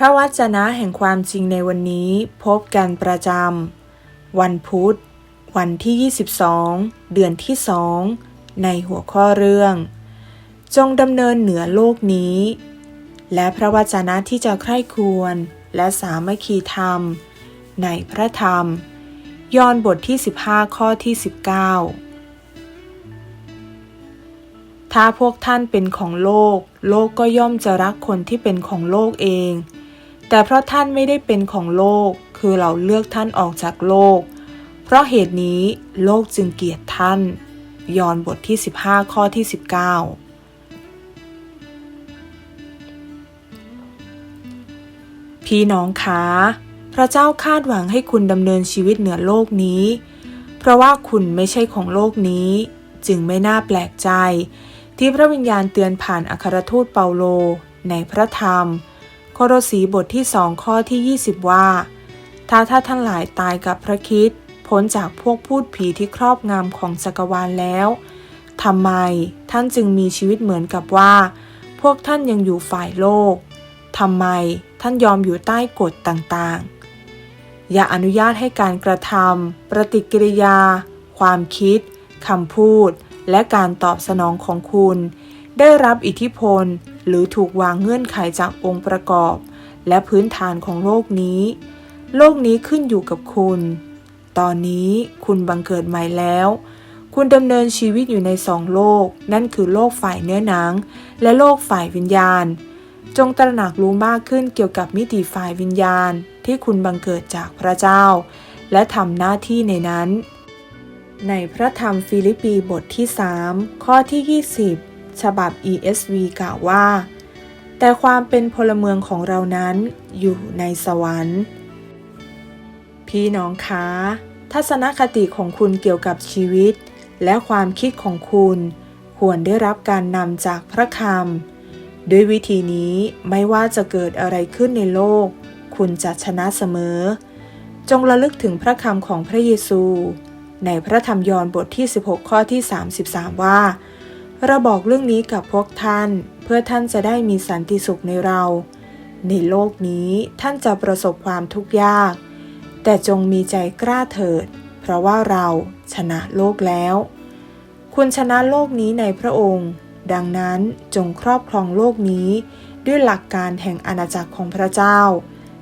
พระวจนะแห่งความจริงในวันนี้พบกันประจำ วันพุธ วันที่ 22 เดือนที่สองในหัวข้อเรื่อง จงดำเนินเหนือโลกนี้ และพระวจนะที่จะใคร่ควรและสามัคคีธรรม ในพระธรรม ยอห์นบทที่ 15 ข้อที่ 19 ถ้าพวกท่านเป็นของโลก โลกก็ย่อมจะรักคนที่เป็นของโลกเอง แต่เพราะท่านไม่ได้เป็นของโลก คือเราเลือกท่านออกจากโลก เพราะเหตุนี้โลกจึงเกลียดท่าน ยอห์นบทที่ 15 ข้อที่ 19 พี่น้องคะพระเจ้าคาดหวังให้คุณดำเนินชีวิตเหนือโลกนี้ เพราะว่าคุณไม่ใช่ของโลกนี้ จึงไม่น่าแปลกใจ ที่พระวิญญาณเตือนผ่านอัครทูตเปาโล ในพระธรรม โคโรสีบทที่สองข้อที่ 20 ว่า ถ้าถ้าท่านหลายตายกับพระคิดพ้นจากพวกพูดผีที่ครอบงำของจักรวาลแล้วทำไมท่านจึงมีชีวิตเหมือนกับว่า พวกท่านยังอยู่ฝ่ายโลกทำไมท่านยอมอยู่ใต้กฎต่างๆ อย่าอนุญาตให้การกระทำปฏิกิริยา ความคิดคำพูด และการตอบสนองของคุณ ได้รับอิทธิพล หรือถูกวางเงื่อนไขจากองค์ประกอบ และพื้นฐานของโลกนี้ โลกนี้ขึ้นอยู่กับคุณ ตอนนี้คุณบังเกิดใหม่แล้ว คุณดำเนินชีวิตอยู่ในสองโลก นั่นคือโลกฝ่ายเนื้อหนัง และโลกฝ่ายวิญญาณ จงตระหนักรู้มากขึ้นเกี่ยวกับมิติฝ่ายวิญญาณ ที่คุณบังเกิดจากพระเจ้า และทำหน้าที่ในนั้น ในพระธรรมฟิลิปปีบทที่ 3 ข้อที่ 20 ฉบับ ESV กล่าวว่า แต่ความเป็นพลเมืองของเรานั้นอยู่ในสวรรค์ พี่น้องคะ ทัศนคติของคุณเกี่ยวกับชีวิต และความคิดของคุณ ควรได้รับการนำจากพระคำด้วยวิธีนี้ไม่ว่าจะเกิดอะไรขึ้นในโลก คุณจะชนะเสมอ จงระลึกถึงพระคำของพระเยซูในพระธรรมยอห์นบทที่ 16 ข้อที่ 33 ว่า เราบอกเรื่องนี้กับพวกท่าน เพื่อท่านจะได้มีสันติสุขในเรา ในโลกนี้ท่านจะประสบความทุกข์ยาก แต่จงมีใจกล้าเถิด เพราะว่าเราชนะโลกแล้ว คุณชนะโลกนี้ในพระองค์ ดังนั้นจงครอบครองโลกนี้ด้วยหลักการแห่งอาณาจักรของพระเจ้า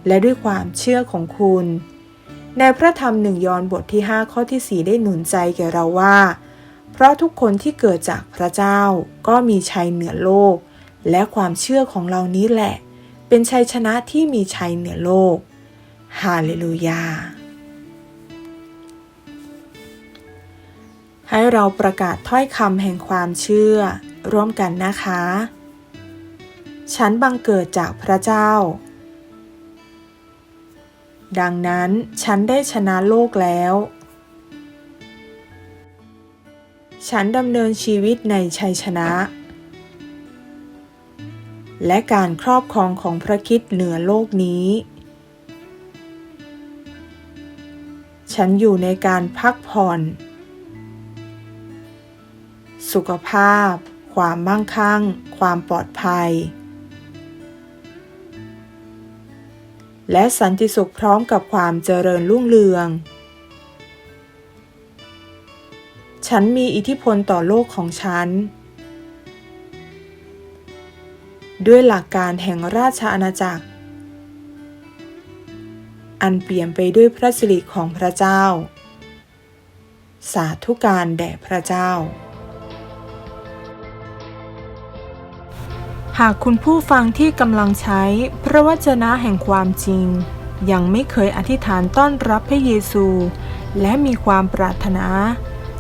และด้วยความเชื่อของคุณ ในพระธรรมหนึ่งยอห์นบทที่ 5 ข้อที่ 4 ได้หนุนใจแก่เราว่า เพราะทุกคนที่เกิดจากพระเจ้าก็มีชัยเหนือโลก และความเชื่อของเรานี้แหละ เป็นชัยชนะที่มีชัยเหนือโลก ฮาเลลูยา ให้เราประกาศถ้อยคำแห่งความเชื่อ ร่วมกันนะคะ ฉันบังเกิดจากพระเจ้า ดังนั้นฉันได้ชนะโลกแล้ว ฉันดำเนินชีวิตในชัยชนะ และการครอบครองของพระคิดเหนือโลกนี้ ฉันอยู่ในการพักผ่อน สุขภาพ ความมั่งคั่ง ความปลอดภัย และสันติสุขพร้อมกับความเจริญรุ่งเรือง ฉันมีอิทธิพลต่อโลกของฉัน ด้วยหลักการแห่งราชอาณาจักร อันเปลี่ยนไปด้วยพระสิริของพระเจ้า สาธุการแด่พระเจ้า หากคุณผู้ฟังที่กำลังใช้พระวจนะแห่งความจริง ยังไม่เคยอธิษฐานต้อนรับพระเยซู และมีความปรารถนา